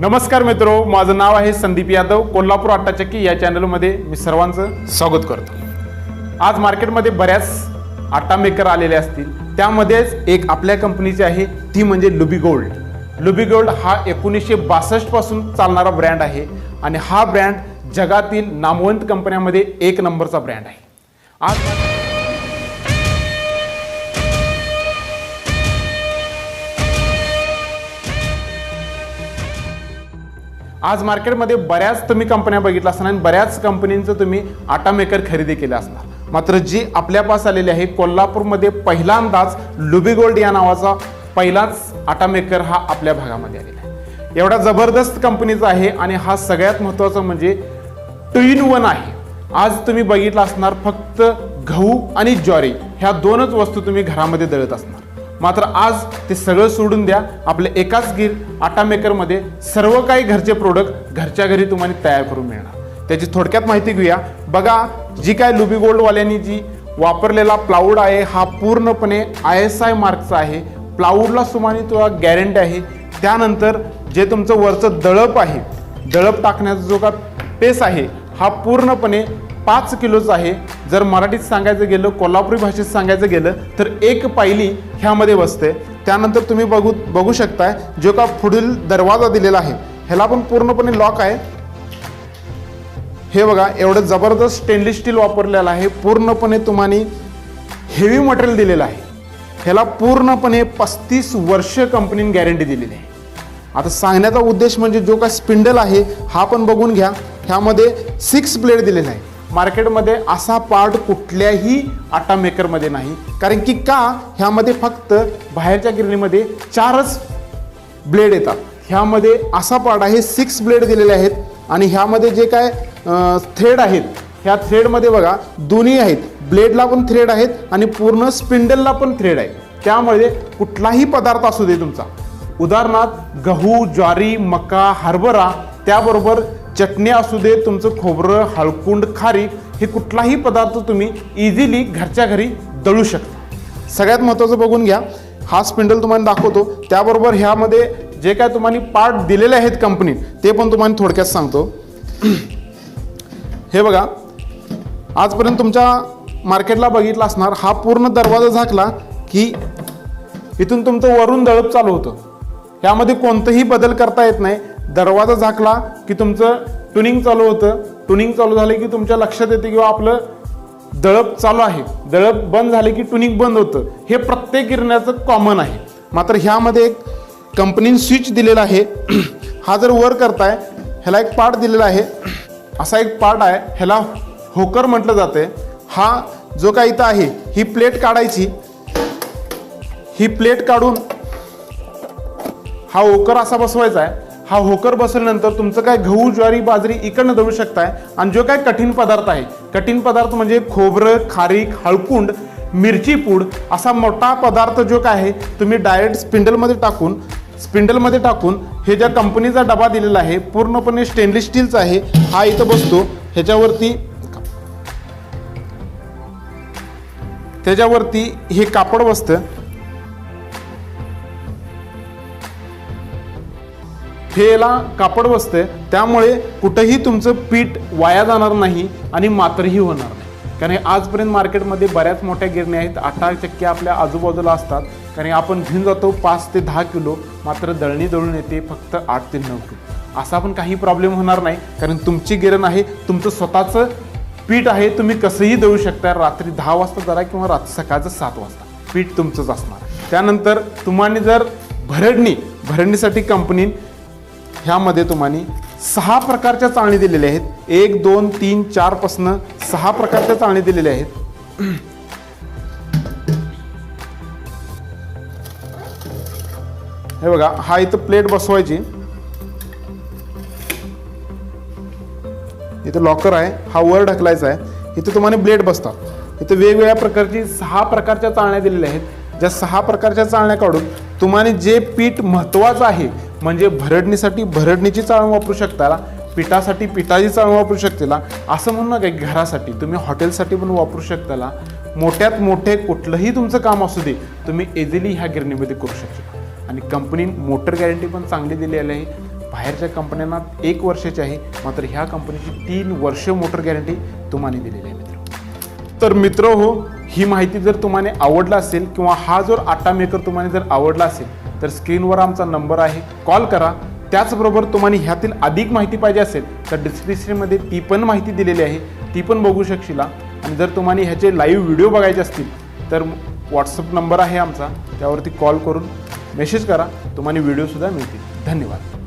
नमस्कार मित्रो माझं नाव आहे संदीप यादव. कोल्हापूर अट्टाचक्की या चॅनलमध्ये मी सर्वांचं स्वागत करतो. आज मार्केटमध्ये बऱ्याच आटा मेकर आलेले असतील. त्यामध्येच एक आपल्या कंपनीची आहे ती म्हणजे लुबी गोल्ड. लुबी गोल्ड हा एकोणीसशे बासष्टपासून चालणारा ब्रँड आहे आणि हा ब्रँड जगातील नामवंत कंपन्यामध्ये एक नंबरचा ब्रँड आहे. आज आज मार्केटमध्ये बऱ्याच तुम्ही कंपन्या बघितल्या असणार आणि बऱ्याच कंपनींचं तुम्ही आटा मेकर खरेदी केले असणार. मात्र जी आपल्यापास आलेली आहे कोल्हापूरमध्ये पहिल्यांदाच लुबी गोल्ड या नावाचा पहिलाच आटा मेकर हा आपल्या भागामध्ये आलेला आहे. एवढा जबरदस्त कंपनीचा आहे आणि हा सगळ्यात महत्त्वाचा म्हणजे टू इन वन आहे. आज तुम्ही बघितलं असणार फक्त गहू आणि ज्वारी. ह्या दोनच वस्तू तुम्ही घरामध्ये दळत असणार. मात्र आज ते सगळं सोडून द्या. आपले एकाच गिर आटा मेकरमध्ये सर्व काही घरचे प्रोडक्ट घरच्या घरी तुम्हाला तयार करून मिळणार. त्याची थोडक्यात माहिती घेऊया. बघा जी काय लुबी गोल्डवाल्यांनी जी वापरलेला प्लाऊड आहे हा पूर्णपणे आय एस आय मार्कचा आहे. प्लाऊडला सुमाने तुला गॅरंटी आहे. त्यानंतर जे तुमचं वरचं दळप आहे दळप टाकण्याचा जो का पेस आहे हा पूर्णपणे पाच किलोचं आहे. जर मराठीत सांगायचं गेलं कोल्हापुरी भाषेत सांगायचं गेलं तर एक पायली ह्यामध्ये बसते. त्यानंतर तुम्ही बघू बघू शकताय जो का पुढील दरवाजा दिलेला आहे. ह्याला पण पूर्णपणे लॉक आहे. हे बघा एवढं जबरदस्त स्टेनलेस स्टील वापरलेलं आहे. पूर्णपणे तुम्हाला हेवी मटेरियल दिलेलं आहे. ह्याला पूर्णपणे पस्तीस वर्ष कंपनीने गॅरंटी दिलेली आहे. आता सांगण्याचा उद्देश म्हणजे जो काय स्पिंडल आहे हा पण बघून घ्या. ह्यामध्ये सिक्स ब्लेड दिलेला आहे. मार्केटमध्ये असा पार्ट कुठल्याही आटा मेकरमध्ये नाही. कारण की का? ह्यामध्ये फक्त बाहेरच्या गिरणीमध्ये चारच ब्लेड येतात. ह्यामध्ये असा पार्ट आहे सिक्स ब्लेड दिलेले आहेत आणि ह्यामध्ये जे काय थ्रेड आहेत ह्या थ्रेडमध्ये बघा दोन्ही आहेत. ब्लेडला पण थ्रेड आहेत आणि पूर्ण स्पिंडलला पण थ्रेड आहे. त्यामुळे कुठलाही पदार्थ असू दे तुमचा. उदाहरणार्थ गहू ज्वारी मका हरभरा त्याबरोबर चटणी असू दे तुमचं खोबरं हळकुंड खारी हे कुठलाही पदार्थ तुम्ही इझिली घरच्या घरी दळू शकता. सगळ्यात महत्त्वाचं बघून घ्या हा स्पिंडल तुम्हाला दाखवतो. त्याबरोबर ह्यामध्ये जे काय तुम्हाला पार्ट दिलेले आहेत कंपनीत ते पण तुम्हाला थोडक्यात सांगतो. हे बघा आजपर्यंत तुमच्या मार्केटला बघितला असणार हा पूर्ण दरवाजा झाकला की इथून तुमचं वरून दळप चालू होतं. ह्यामध्ये कोणतंही बदल करता येत नाही. दरवाजा झाकला की तुमचं टुनिंग चालू होतं. टुनिंग चालू झालं की तुमच्या लक्षात येते किंवा आपलं दळप चालू आहे. दळप बंद झाले की टुनिंग बंद होतं. हे प्रत्येक गिरण्याचं कॉमन आहे. मात्र ह्यामध्ये एक कंपनीने स्विच दिलेला आहे. हा जर वर करताय ह्याला एक पार्ट दिलेला आहे. असा एक पार्ट आहे. ह्याला होकर म्हटलं जाते हा जो काय इथं आहे ही प्लेट काढायची. ही प्लेट काढून हा होकर असा बसवायचा आहे. हा होकर बसल्यानंतर तुमचं काय गहू ज्वारी बाजरी इकडनं दळू शकताय. आणि जो काय कठीण पदार्थ आहे कठीण पदार्थ म्हणजे खोबरं खारीक हळकुंड मिरची पूड असा मोठा पदार्थ जो काय आहे तुम्ही डायरेक्ट स्पिंडलमध्ये टाकून स्पिंडलमध्ये टाकून हे ज्या कंपनीचा डबा दिलेला आहे पूर्णपणे स्टेनलेस स्टीलचा आहे हा इथं बसतो. ह्याच्यावरती त्याच्यावरती हे कापड बसतं. हे कापड बसते त्यामुळे कुठंही तुमचं पीठ वाया जाणार नाही आणि मात्रही होणार नाही. कारण हे आजपर्यंत मार्केटमध्ये बऱ्याच मोठ्या गिरण्या आहेत अठरा चक्के आपल्या आजूबाजूला असतात. कारण आपण घेऊन जातो पाच ते दहा किलो मात्र दळणी दळून येते फक्त आठ ते नऊ किलो. असा पण काही प्रॉब्लेम होणार नाही. कारण तुमची गिरण आहे तुमचं स्वतःचं पीठ आहे तुम्ही कसंही दळू शकता. रात्री दहा वाजता जरा किंवा रात्री सकाळचं सात वाजता पीठ तुमचंच असणार. त्यानंतर तुम्हाला जर भरडणी भरडणीसाठी कंपनी ह्यामध्ये तुम्हाला सहा प्रकारच्या चाळणी दिलेल्या आहेत. एक दोन तीन चारपासनं सहा प्रकारच्या चाळणी दिलेल्या आहेत. हे बघा हा इथं प्लेट बसवायची. इथं लॉकर आहे हा वर ढकलायचा आहे. इथं तुम्हाला ब्लेड बसतात. इथं वेगवेगळ्या प्रकारची सहा प्रकारच्या चाळण्या दिलेल्या आहेत. ज्या सहा प्रकारच्या चाळण्या काढून तुम्हाला जे पीठ महत्त्वाचं आहे म्हणजे भरडणीसाठी भरडणीची चाळण वापरू शकता पिठासाठी पिठाची चाळण वापरू शकतेला असं म्हणू नका की घरासाठी तुम्ही हॉटेलसाठी पण वापरू शकताला मोठ्यात मोठे कुठलंही तुमचं काम असू दे तुम्ही इझिली ह्या गिरणीमध्ये करू शकता. आणि कंपनी मोटर गॅरंटी पण चांगली दिलेली आहे. बाहेरच्या कंपन्यांना एक वर्षाची आहे मात्र ह्या कंपनीची तीन वर्ष मोटर गॅरंटी तुम्हाला दिलेली आहे मित्र. तर मित्र हो ही माहिती जर तुम्हाला आवडला असेल किंवा हा जर आटा मेकर तुम्हाला जर आवडला असेल तर स्क्रीनवर आमचा नंबर आहे. कॉल करा. त्याचबरोबर तुम्हाला ह्यातील अधिक माहिती पाहिजे असेल तर डिस्क्रिप्शनमध्ये ती पण माहिती दिलेली आहे. ती पण बघू शकशील आणि जर तुम्हाला ह्याचे लाईव्ह व्हिडिओ बघायचे असतील तर व्हॉट्सअप नंबर आहे आमचा. त्यावरती कॉल करून मेसेज करा. तुम्हाला व्हिडिओसुद्धा मिळतील. धन्यवाद.